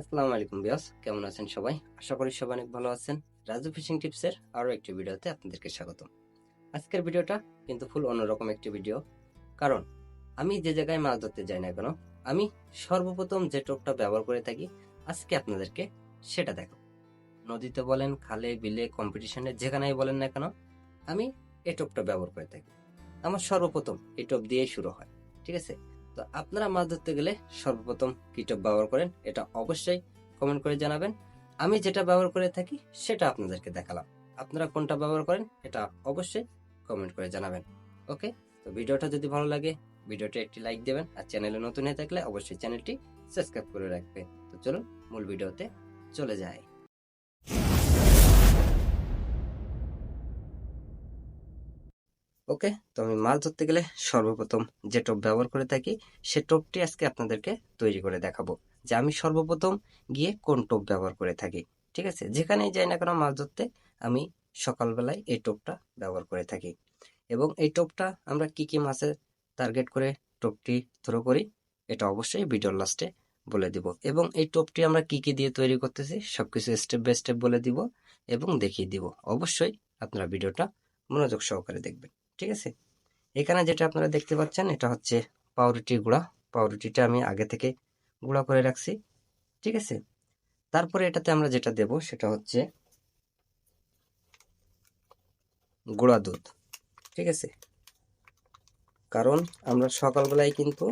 আসসালামু আলাইকুম বিয়াস কেমন আছেন সবাই? আশা করি সবাই অনেক ভালো আছেন। রাজু ফিশিং টিপসের আরও একটি ভিডিওতে আপনাদেরকে স্বাগত আজকের ভিডিওটা কিন্তু ফুল অন্যরকম একটি ভিডিও। কারণ আমি যে জায়গায় মাছ ধরতে যাই না কেন, আমি সর্বপ্রথম যে টোপটা ব্যবহার করে থাকি, আজকে আপনাদেরকে সেটা দেখো নদীতে বলেন, খালে, বিলে কম্পিটিশনে যেখানেই বলেন না কেন, আমি এই টোপটা ব্যবহার করে থাকি। আমার সর্বপ্রথম এই টোপ দিয়েই শুরু হয়, ঠিক আছে? তো আপনারা মাছ ধরতে গেলে সর্বপ্রথম কি ব্যবহার করেন, এটা অবশ্যই কমেন্ট করে জানাবেন। আমি যেটা ব্যবহার করে থাকি সেটা আপনাদেরকে দেখালাম। আপনারা কোনটা ব্যবহার করেন, এটা অবশ্যই কমেন্ট করে জানাবেন। ওকে? তো ভিডিওটা যদি ভালো লাগে ভিডিওটা একটি লাইক দেবেন আর চ্যানেলে নতুন হয়ে থাকলে অবশ্যই চ্যানেলটি সাবস্ক্রাইব করে রাখবে তো চলুন মূল ভিডিওতে চলে যাই। ওকে? তো আমি মাছ ধরতে গেলে সর্বপ্রথম যে টোপ ব্যবহার করে থাকি, সে টোপটি আজকে আপনাদেরকে তৈরি করে দেখাবো যে আমি সর্বপ্রথম গিয়ে কোন টোপ ব্যবহার করে থাকি, ঠিক আছে? যেখানেই যাই না কেন মাছ ধরতে, আমি সকালবেলায় এই টোপটা ব্যবহার করে থাকি। এবং এই টোপটা আমরা কি কি মাছের টার্গেট করে টোপটি থ্রো করি, এটা অবশ্যই ভিডিওর লাস্টে বলে দিব। এবং এই টোপটি আমরা কি কি দিয়ে তৈরি করতেছি, সবকিছু স্টেপ বাই স্টেপ বলে দিব এবং দেখিয়ে দিব। অবশ্যই আপনারা ভিডিওটা মনোযোগ সহকারে দেখবেন। ঠিক আছে? এখানে যেটা আপনারা দেখতে পাচ্ছেন, এটা হচ্ছে পাউরুটির গুঁড়া। পাউরুটিটা আমি আগে থেকে গুঁড়া করে রাখছি, ঠিক আছে? তারপরে এটাতে আমরা যেটা দেব, সেটা হচ্ছে গুঁড়া দুধ, ঠিক আছে? কারণ আমরা সকালবেলায় কিন্তু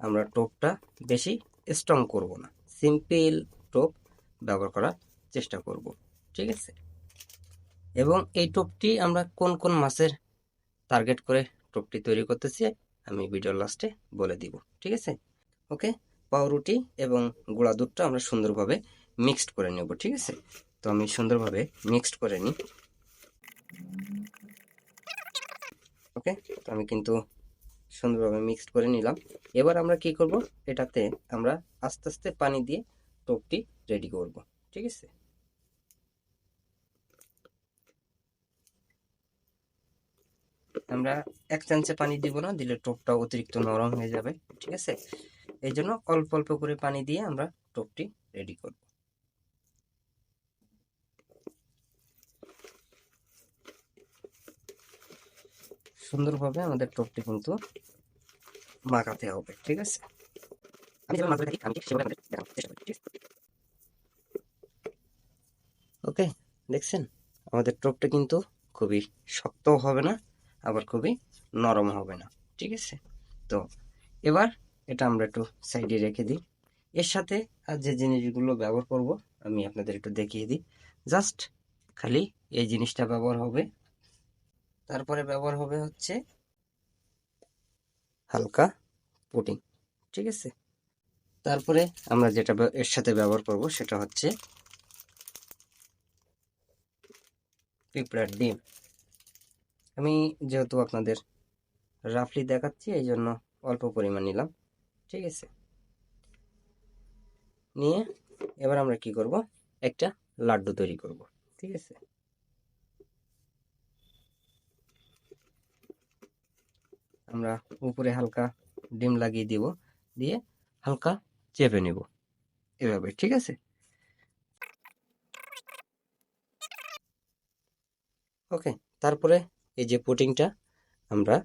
আমরা টোপটা বেশি স্ট্রং করব না। সিম্পল টোপ ব্যবহার করার চেষ্টা করব, ঠিক আছে? এবং এই টোপটি আমরা কোন কোন মাছের টার্গেট করে টোপটি তৈরি করতেছি, আমি ভিডিওর লাস্টে বলে দিব, ঠিক আছে? ওকে? পাউরুটি এবং গুঁড়া দুধটা আমরা সুন্দরভাবে মিক্সড করে নেব, ঠিক আছে? তো আমি সুন্দরভাবে মিক্সড করে নিই। ওকে? তো আমি কিন্তু সুন্দরভাবে মিক্সড করে নিলাম। এবার আমরা কি করব? এটাতে আমরা আস্তে আস্তে পানি দিয়ে টোপটি রেডি করব, ঠিক আছে? আমরা এক চামচে পানি দিব না, দিলে টোপটা অতিরিক্ত নরম হয়ে যাবে, ঠিক আছে? এই জন্য অল্প অল্প করে পানি দিয়ে আমরা টোপটি রেডি করব। সুন্দরভাবে আমাদের টোপটি কিন্তু মাখাতে হবে, ঠিক আছে? ওকে দেখছেন? আমাদের টোপটা কিন্তু খুবই শক্তও হবে না আবার খুবই নরম হবে না, ঠিক আছে? তো এবার এটা আমরা একটু সাইডে রেখে দিই। এর সাথে আর যে জিনিসগুলো ব্যবহার করব, আমি আপনাদের একটু দেখিয়ে দিই। জাস্ট খালি এই জিনিসটা ব্যবহার হবে। তারপরে ব্যবহার হবে হচ্ছে হালকা পুডিং ঠিক আছে? তারপরে আমরা যেটা এর সাথে ব্যবহার করব সেটা হচ্ছে পিঁপড়ার ডিম। আমি যেহেতু আপনাদের রাফলি দেখাচ্ছি, এই জন্য অল্প পরিমাণ নিলাম। ঠিক আছে? নিয়ে এবার আমরা কি করব? একটা লাড্ডু তৈরি করব। ঠিক আছে? আমরা উপরে হালকা ডিম লাগিয়ে দিব, দিয়ে হালকা চেপে নেব এভাবে। ঠিক আছে? ওকে, তারপরে এই যে পুটিংটা, আমরা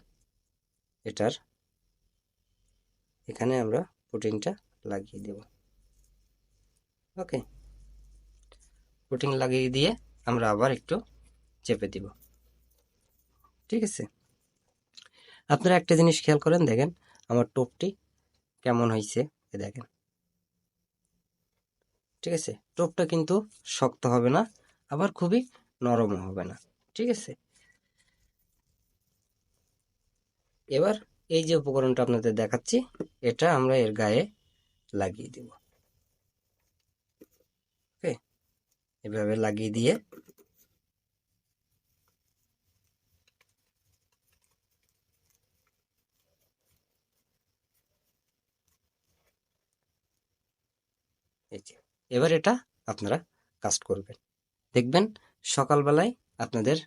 এটার, এখানে আমরা পুটিংটা লাগিয়ে দেব। ওকে, পুটিং লাগিয়ে দিয়ে আমরা আবার একটু চেপে দিব। ঠিক আছে? আপনারা একটা জিনিস খেয়াল করেন, দেখেন আমার টোপটি কেমন হয়েছে, এ দেখেন। ঠিক আছে? টোপটা কিন্তু শক্ত হবে না, আবার খুবই নরমও হবে না। ঠিক আছে? এবার এই যে উপকরণটা আপনাদের দেখাচ্ছি, এটা আমরা এর গায়ে লাগিয়ে দিব। ওকে? এভাবে লাগিয়ে দিয়ে এবার এটা আপনারা কাস্ট করবেন। দেখবেন সকালবেলায় আপনাদের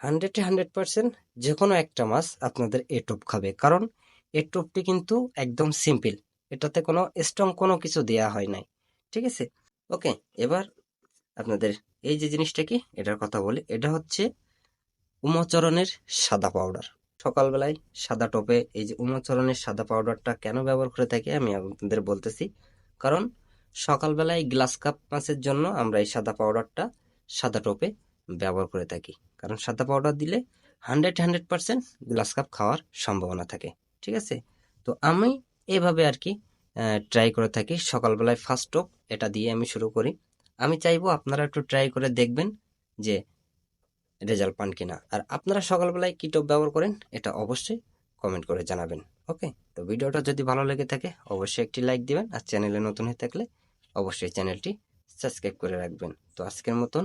হান্ড্রেডে হান্ড্রেড পার্সেন্ট যে কোনো একটা মাছ আপনাদের এ টোপ খাবে। কারণ এ টোপটি কিন্তু একদম সিম্পল, এটাতে কোনো স্ট্রং কোনো কিছু দেয়া হয় নাই। ঠিক আছে? ওকে, এবার আপনাদের এই যে জিনিসটা কি, এটার কথা বলি। এটা হচ্ছে উমাচরণের সাদা পাউডার। সকালবেলায় সাদা টোপে এই যে উমাচরণের সাদা পাউডারটা কেন ব্যবহার করে থাকি আমি আপনাদের বলতেছি। কারণ সকালবেলায় গ্লাস কাপ মাছের জন্য আমরা এই সাদা পাউডারটা সাদা টোপে ব্যবহার করে থাকি। কারণ সাদা পাউডার দিলে hundred hundred percent glass cup খাওয়ার সম্ভাবনা থাকে। ঠিক আছে? তো আমি এভাবে আর কি ট্রাই করে থাকি। সকালবেলায় ফার্স্ট টোপ এটা দিয়ে আমি শুরু করি। আমি চাইব আপনারা একটু ট্রাই করে দেখবেন যে রেজাল্ট পান কিনা। আর আপনারা সকালবেলায় কি টোপ ব্যবহার করেন, এটা অবশ্যই কমেন্ট করে জানাবেন। ওকে তো ভিডিওটা যদি ভালো লেগে থাকে, অবশ্যই একটি লাইক দিবেন। আর চ্যানেলে নতুন হয়ে থাকলে অবশ্যই চ্যানেলটি সাবস্ক্রাইব করে রাখবেন। তো আজকের মতন